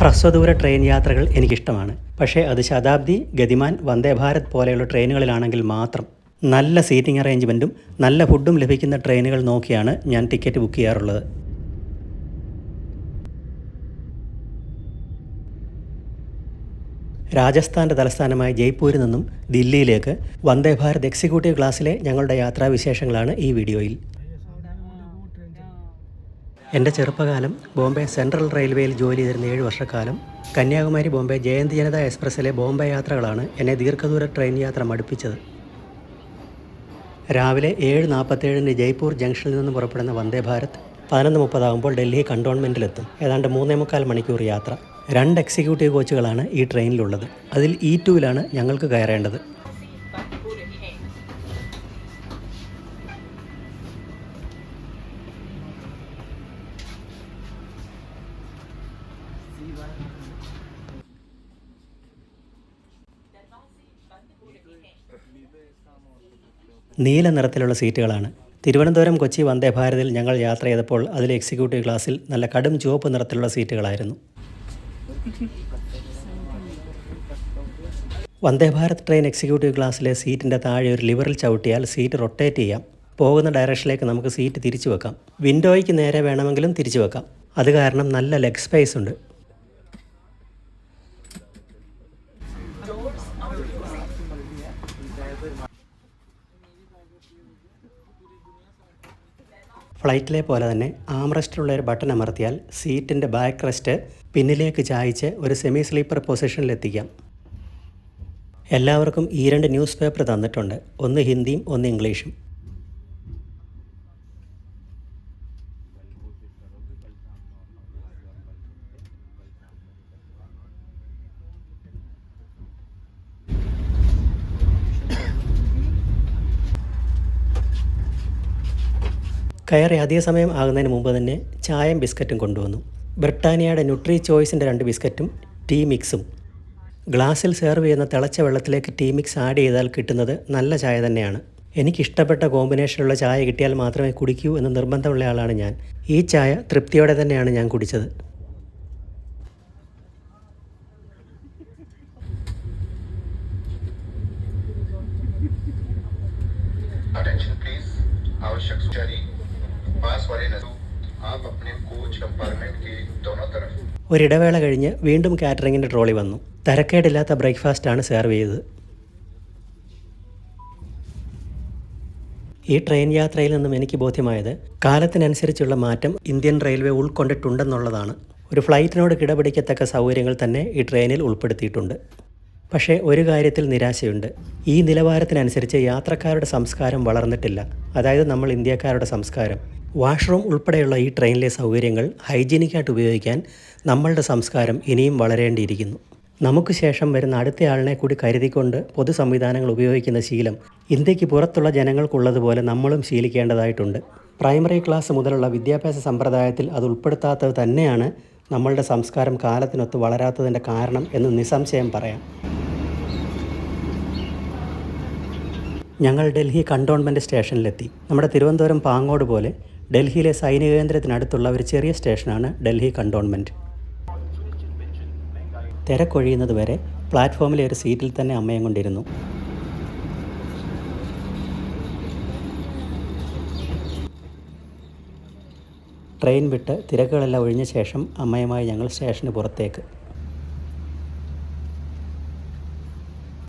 ഹ്രസ്വദൂര train യാത്രകൾ എനിക്കിഷ്ടമാണ്. പക്ഷേ അത് ശതാബ്ദി ഗതിമാൻ വന്ദേ ഭാരത് പോലെയുള്ള ട്രെയിനുകളിലാണെങ്കിൽ മാത്രം. നല്ല സീറ്റിംഗ് അറേഞ്ച്മെന്റും നല്ല ഫുഡും ലഭിക്കുന്ന ട്രെയിനുകൾ നോക്കിയാണ് ഞാൻ ടിക്കറ്റ് ബുക്ക് ചെയ്യാറുള്ളത്. രാജസ്ഥാന്റെ തലസ്ഥാനമായ ജയ്പൂരിൽ നിന്നും ദില്ലിയിലേക്ക് വന്ദേ ഭാരത് എക്സിക്യൂട്ടീവ് ക്ലാസ്സിലെ ഞങ്ങളുടെ യാത്രാവിശേഷങ്ങളാണ് ഈ വീഡിയോയിൽ. എന്റെ ചെറുപ്പകാലം ബോംബെ സെൻട്രൽ റെയിൽവേയിൽ ജോലി ചെയ്തിരുന്ന ഏഴ് വർഷക്കാലം കന്യാകുമാരി ബോംബെ ജയന്തി ജനത എക്സ്പ്രസ്സിലെ ബോംബെ യാത്രകളാണ് എന്നെ ദീർഘദൂര ട്രെയിൻ യാത്ര മടുപ്പിച്ചത്. രാവിലെ ഏഴ് നാൽപ്പത്തേഴിന് ജയ്പൂർ ജംഗ്ഷനിൽ നിന്ന് പുറപ്പെടുന്ന വന്ദേ ഭാരത് പതിനൊന്ന് മുപ്പതാകുമ്പോൾ ഡൽഹി കണ്ടോൺമെന്റിലെത്തും. ഏതാണ്ട് മൂന്നേ മുക്കാൽ മണിക്കൂർ യാത്ര. രണ്ട് എക്സിക്യൂട്ടീവ് കോച്ചുകളാണ് ഈ ട്രെയിനിലുള്ളത്. അതിൽ ഇ ടുവിലാണ് ഞങ്ങൾക്ക് കയറേണ്ടത്. നീല നിറത്തിലുള്ള സീറ്റുകളാണ്. തിരുവനന്തപുരം കൊച്ചി വന്ദേ ഭാരതിൽ ഞങ്ങൾ യാത്ര ചെയ്തപ്പോൾ അതിലെ എക്സിക്യൂട്ടീവ് ക്ലാസ്സിൽ നല്ല കടും ചുവപ്പ് നിറത്തിലുള്ള സീറ്റുകളായിരുന്നു. വന്ദേ ഭാരത് ട്രെയിൻ എക്സിക്യൂട്ടീവ് ക്ലാസ്സിലെ സീറ്റിന്റെ താഴെ ഒരു ലിവറിൽ ചവിട്ടിയാൽ സീറ്റ് റൊട്ടേറ്റ് ചെയ്യാം. പോകുന്ന ഡയറക്ഷനിലേക്ക് നമുക്ക് സീറ്റ് തിരിച്ചു വെക്കാം. വിൻഡോയ്ക്ക് നേരെ വേണമെങ്കിലും തിരിച്ചു വെക്കാം. അത് കാരണം നല്ല ലെഗ് സ്പേസ് ഉണ്ട്. ഫ്ലൈറ്റിലെ പോലെ തന്നെ ആംറസ്റ്റിലുള്ള ഒരു ബട്ടൺ അമർത്തിയാൽ സീറ്റിന്റെ ബാക്ക് റെസ്റ്റ് പിന്നിലേക്ക് ചായച്ച് ഒരു സെമി സ്ലീപ്പർ പൊസിഷനിലെത്തിക്കാം എല്ലാവർക്കും ഈ രണ്ട് ന്യൂസ് പേപ്പർ തന്നിട്ടുണ്ട്. ഒന്ന് ഹിന്ദിയും ഒന്ന് ഇംഗ്ലീഷും. കയറി അധിക സമയം ആകുന്നതിന് മുമ്പ് തന്നെ ചായയും ബിസ്ക്കറ്റും കൊണ്ടുവന്നു. ബ്രിട്ടാനിയയുടെ ന്യൂട്രി ചോയ്സിന്റെ രണ്ട് ബിസ്ക്കറ്റും ടീ മിക്സും. ഗ്ലാസ്സിൽ സെർവ് ചെയ്യുന്ന തിളച്ച വെള്ളത്തിലേക്ക് ടീ മിക്സ് ആഡ് ചെയ്താൽ കിട്ടുന്നത് നല്ല ചായ തന്നെയാണ്. എനിക്കിഷ്ടപ്പെട്ട കോമ്പിനേഷനുള്ള ചായ കിട്ടിയാൽ മാത്രമേ കുടിക്കൂ എന്ന് നിർബന്ധമുള്ള ആളാണ് ഞാൻ. ഈ ചായ തൃപ്തിയോടെ തന്നെയാണ് ഞാൻ കുടിച്ചത്. Attention please. Avashyak Suchari पास वाले नजू आप अपने कोच कंपार्टमेंट के दोनों तरफ ഒരിടവേള കഴിഞ്ഞ് വീണ്ടും കാറ്ററിങ്ങിൻ്റെ ട്രോളി വന്നു തരക്കേടില്ലാത്ത ബ്രേക്ക്ഫാസ്റ്റാണ് സെർവ് ചെയ്തത് ഈ ട്രെയിൻ യാത്രയിൽ നിന്നും എനിക്ക് ബോധ്യമായത് കാലത്തിനനുസരിച്ചുള്ള മാറ്റം ഇന്ത്യൻ റെയിൽവേ ഉൾക്കൊണ്ടിട്ടുണ്ടെന്നുള്ളതാണ് ഒരു ഫ്ലൈറ്റിനോട് കിടപിടിക്കത്തക്ക സൗകര്യങ്ങൾ തന്നെ ഈ ട്രെയിനിൽ ഉൾപ്പെടുത്തിയിട്ടുണ്ട് പക്ഷേ ഒരു കാര്യത്തിൽ നിരാശയുണ്ട്. ഈ നിലവാരത്തിനനുസരിച്ച് യാത്രക്കാരുടെ സംസ്കാരം വളർന്നിട്ടില്ല. അതായത് നമ്മൾ ഇന്ത്യക്കാരുടെ സംസ്കാരം. വാഷ്റൂം ഉൾപ്പെടെയുള്ള ഈ ട്രെയിനിലെ സൗകര്യങ്ങൾ ഹൈജീനിക്കായിട്ട് ഉപയോഗിക്കാൻ നമ്മളുടെ സംസ്കാരം ഇനിയും വളരേണ്ടിയിരിക്കുന്നു. നമുക്ക് ശേഷം വരുന്ന അടുത്ത അടുത്തയാളിനെ കൂടി കരുതിക്കൊണ്ട് പൊതു സംവിധാനങ്ങൾ ഉപയോഗിക്കുന്ന ശീലം ഇന്ത്യയ്ക്ക് പുറത്തുള്ള ജനങ്ങൾക്കുള്ളതുപോലെ നമ്മളും ശീലിക്കേണ്ടതായിട്ടുണ്ട്. പ്രൈമറി ക്ലാസ് മുതലുള്ള വിദ്യാഭ്യാസ സമ്പ്രദായത്തിൽ അത് ഉൾപ്പെടുത്താത്തത് തന്നെയാണ് നമ്മളുടെ സംസ്കാരം കാലത്തിനൊത്ത് വളരാത്തതിന്റെ കാരണം എന്ന് നിസ്സംശയം പറയാം. ഞങ്ങൾ ഡൽഹി കണ്ടോൺമെന്റ് സ്റ്റേഷനിലെത്തി. നമ്മുടെ തിരുവനന്തപുരം പാങ്ങോട് പോലെ ഡൽഹിയിലെ സൈനിക കേന്ദ്രത്തിനടുത്തുള്ള ഒരു ചെറിയ സ്റ്റേഷനാണ് ഡൽഹി കണ്ടോൺമെന്റ് തിരക്കൊഴിയുന്നത് വരെ പ്ലാറ്റ്ഫോമിലെ ഒരു സീറ്റിൽ തന്നെ അമ്മയും കൊണ്ടിരുന്നു. ട്രെയിൻ വിട്ട് തിരക്കുകളെല്ലാം ഒഴിഞ്ഞ ശേഷം അമ്മയുമായി ഞങ്ങൾ സ്റ്റേഷന് പുറത്തേക്ക്.